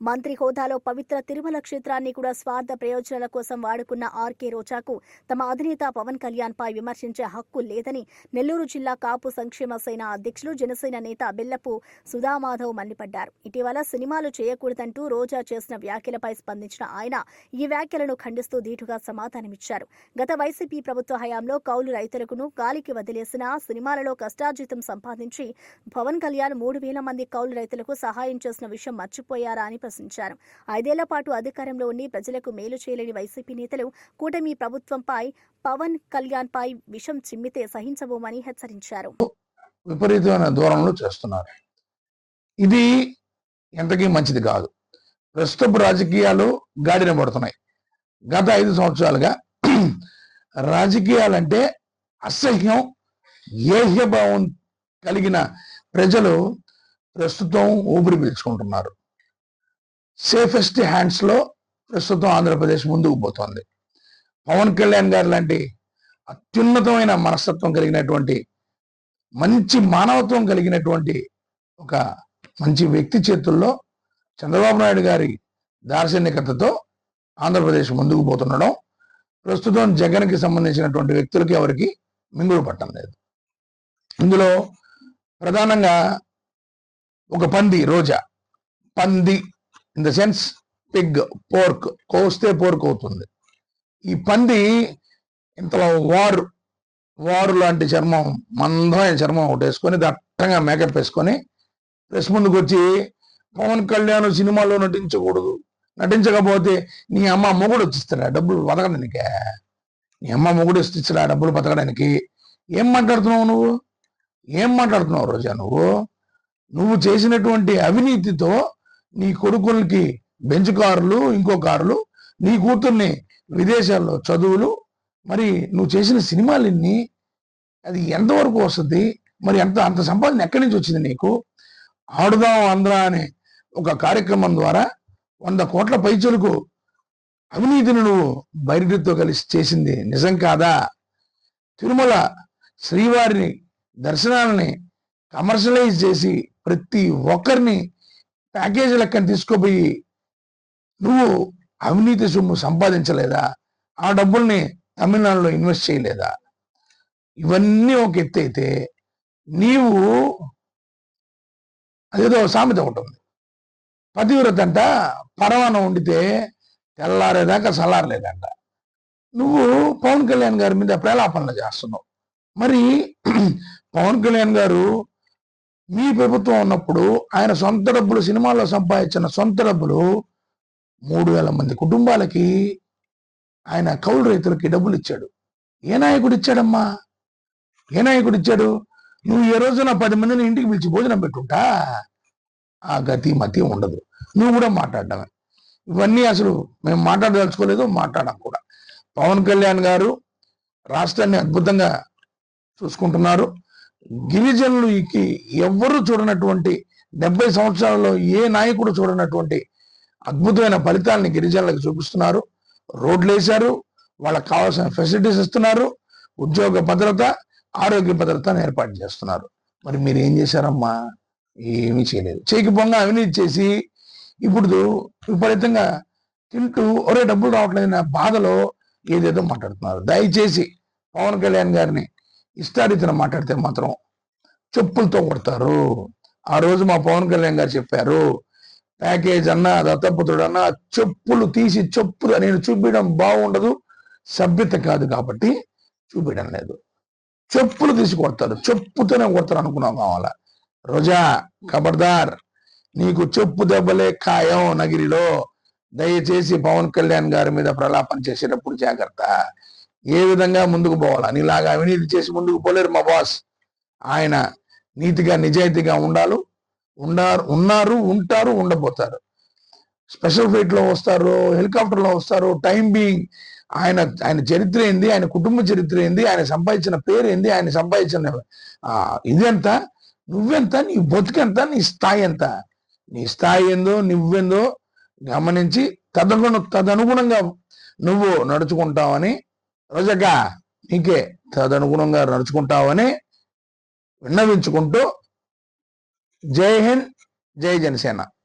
మంత్రి హోదాలో పవిత్ర తిరుమల క్షేత్రాన్ని కూడా స్వార్థ ప్రయోజనాల కోసం వాడుకున్న ఆర్కే రోజాకు తమ అధినేత పవన్ కళ్యాణ్ పై విమర్శించే హక్కు లేదని నెల్లూరు జిల్లా కాపు సంక్షేమ సేన అధ్యక్షులు జనసేన నేత బెల్లపు సుధామాధవ్ మండిపడ్డారు. ఇటీవల సినిమాలు చేయకూడదంటూ రోజా చేసిన వ్యాఖ్యలపై స్పందించిన ఆయన ఈ వ్యాఖ్యలను ఖండిస్తూ ధీటుగా సమాధానమిచ్చారు. గత వైసీపీ ప్రభుత్వ హయాంలో కౌలు రైతులకును గాలికి వదిలేసిన సినిమాలలో కష్టార్జితం సంపాదించి పవన్ కళ్యాణ్ మూడు వేల మంది కౌలు రైతులకు సహాయం చేసిన విషయం మర్చిపోయారా అని విమర్శించారు ఐదేళ్ళ పాటు అధికారంలో ఉండి ప్రజలకు మేలు చేయలేని వైసీపీ నేతలు కూటమి ప్రభుత్వంపై పవన్ కళ్యాణ్ పై విషం చిమ్మితే సహించబోమని హెచ్చరించారు. విపరీతమైన దూరంలో చేస్తున్నారు. ఇది ఎంతకీ మంచిది కాదు. ప్రస్తుతపు రాజకీయాలు గాడిన పడుతున్నాయి. గత ఐదు సంవత్సరాలుగా రాజకీయాలంటే అసహ్యం ఏహ్యభావం కలిగిన ప్రజలు ప్రస్తుతం ఊపిరి పీల్చుకుంటున్నారు. సేఫెస్ట్ హ్యాండ్స్లో ప్రస్తుతం ఆంధ్రప్రదేశ్ ముందుకు పోతోంది. పవన్ కళ్యాణ్ గారు లాంటి అత్యున్నతమైన మనస్తత్వం కలిగినటువంటి మంచి మానవత్వం కలిగినటువంటి ఒక మంచి వ్యక్తి చేతుల్లో చంద్రబాబు నాయుడు గారి దార్శనికతతో ఆంధ్రప్రదేశ్ ముందుకు పోతుండడం ప్రస్తుతం జగన్కి సంబంధించినటువంటి వ్యక్తులకి ఎవరికి మింగుడు పట్టడం లేదు. ఇందులో ప్రధానంగా ఒక పంది రోజా. పంది in the sense pig pork కోస్తే పోర్క్ అవుతుంది. ఈ పంది ఇంతలో వారు వారు లాంటి చర్మం మందమైన చర్మం ఒకటి వేసుకొని దట్టంగా మేకప్ వేసుకొని ప్రెస్ ముందుకు వచ్చి పవన్ కళ్యాణ్ సినిమాలో నటించకూడదు. నటించకపోతే నీ అమ్మ మొగుడు వచ్చిస్తాడా. డబ్బులు బతకడానికే. నీ అమ్మ మొగుడు ఇస్తాడా డబ్బులు బతకడానికి. ఏం మాట్లాడుతున్నావు నువ్వు? ఏం మాట్లాడుతున్నావు రోజా నువ్వు? నువ్వు చేసినటువంటి అవినీతితో నీ కొడుకులకి బెంచ్ కార్లు ఇంకో కార్లు నీ కూతుర్ని విదేశాల్లో చదువులు మరి నువ్వు చేసిన సినిమాలన్నీ అది ఎంతవరకు వస్తుంది? మరి ఎంత అంత సంపాదన ఎక్కడి నుంచి వచ్చింది నీకు? ఆడుదాం ఆంధ్ర అనే ఒక కార్యక్రమం ద్వారా వంద కోట్ల పైచలకు అవినీతిని నువ్వు బయటతో కలిసి చేసింది నిజం కాదా? తిరుమల శ్రీవారిని దర్శనాలని కమర్షియలైజ్ చేసి ప్రతి ఒక్కరిని ప్యాకేజీ లెక్కన తీసుకుపోయి నువ్వు అవినీతి సొమ్ము సంపాదించలేదా? ఆ డబ్బుల్ని తమిళనాడులో ఇన్వెస్ట్ చేయలేదా? ఇవన్నీ ఒక ఎత్తు అయితే నీవు అదేదో సామెత ఉంటుంది పతివ్రత అంట పరవాన ఉండితే తెల్లారేదాకా చల్లారలేదంట. నువ్వు పవన్ కళ్యాణ్ గారి మీద ప్రేలాపనలు చేస్తున్నావు. మరి పవన్ కళ్యాణ్ గారు మీ ప్రభుత్వం ఉన్నప్పుడు ఆయన సొంత డబ్బులు సినిమాల్లో సంపాదించిన సొంత డబ్బులు మూడు వేల మంది కుటుంబాలకి ఆయన కౌలు రైతులకి డబ్బులు ఇచ్చాడు. ఏ నాయకుడు ఇచ్చాడమ్మా? ఏ నాయకుడు ఇచ్చాడు? నువ్వు ఏ రోజున పది మందిని ఇంటికి పిలిచి భోజనం పెట్టుంటా? ఆ గతి మతి ఉండదు. నువ్వు కూడా మాట్లాడడమే. ఇవన్నీ అసలు మేము మాట్లాడదలుచుకోలేదు మాట్లాడడం కూడా. పవన్ కళ్యాణ్ గారు రాష్ట్రాన్ని అద్భుతంగా చూసుకుంటున్నారు. గిరిజనులకి ఎవ్వరూ చూడనటువంటి డెబ్బై సంవత్సరాలలో ఏ నాయకుడు చూడనటువంటి అద్భుతమైన ఫలితాలని గిరిజనులకు చూపిస్తున్నారు. రోడ్లు వేశారు వాళ్ళకి కావాల్సిన ఫెసిలిటీస్ ఇస్తున్నారు ఉద్యోగ భద్రత ఆరోగ్య భద్రతను ఏర్పాటు చేస్తున్నారు. మరి మీరు ఏం చేశారమ్మా? ఏమీ చేయలేదు. చేయకపోగా అవినీతి చేసి ఇప్పుడు విపరీతంగా తింటూ ఒరే డబ్బులు రావట్లేదు నా బాధలో ఏదేదో మాట్లాడుతున్నారు. దయచేసి పవన్ కళ్యాణ్ గారిని ఇష్టారీతిన మాట్లాడితే మాత్రం చెప్పులతో కొడతారు. ఆ రోజు మా పవన్ కళ్యాణ్ గారు చెప్పారు ప్యాకేజ్ అన్నా దత్తపుత్రుడు అన్నా చెప్పులు తీసి చెప్పులు నేను చూపించడం బాగుండదు సభ్యత కాదు కాబట్టి చూపించడం లేదు. చెప్పులు తీసి కొడతారు. చెప్పుతోనే కొడతారు అనుకున్నాం కావాలా? రోజా ఖబర్దార్ నీకు చెప్పు దెబ్బలే ఖాయం నగిరిలో. దయచేసి పవన్ కళ్యాణ్ గారి మీద ప్రలాపన చేసేటప్పుడు జాగ్రత్త. ఏ విధంగా ముందుకు పోవాలా? నీలాగా అవినీతి చేసి ముందుకు పోలేరు మా బాస్ ఆయన నీతిగా నిజాయితీగా ఉండాలి ఉండారు ఉన్నారు ఉంటారు ఉండబోతారు. స్పెషల్ ఫ్లైట్లో వస్తారు హెలికాప్టర్లో వస్తారు టైం బీయింగ్ ఆయన ఆయన చరిత్ర ఏంది? ఆయన కుటుంబ చరిత్ర ఏంది? ఆయన సంపాదించిన పేరు ఏంది? ఆయన సంపాదించిన ఇదెంత నువ్వెంత? నీ బతుకెంత నీ స్థాయి ఎంత? నీ స్థాయి ఏందో నువ్వెందో గమనించి తదను తదనుగుణంగా నువ్వు నడుచుకుంటావని రోజగా నీకే తదనుగుణంగా నడుచుకుంటావని విన్నవించుకుంటూ జై హింద్ జై జనసేన.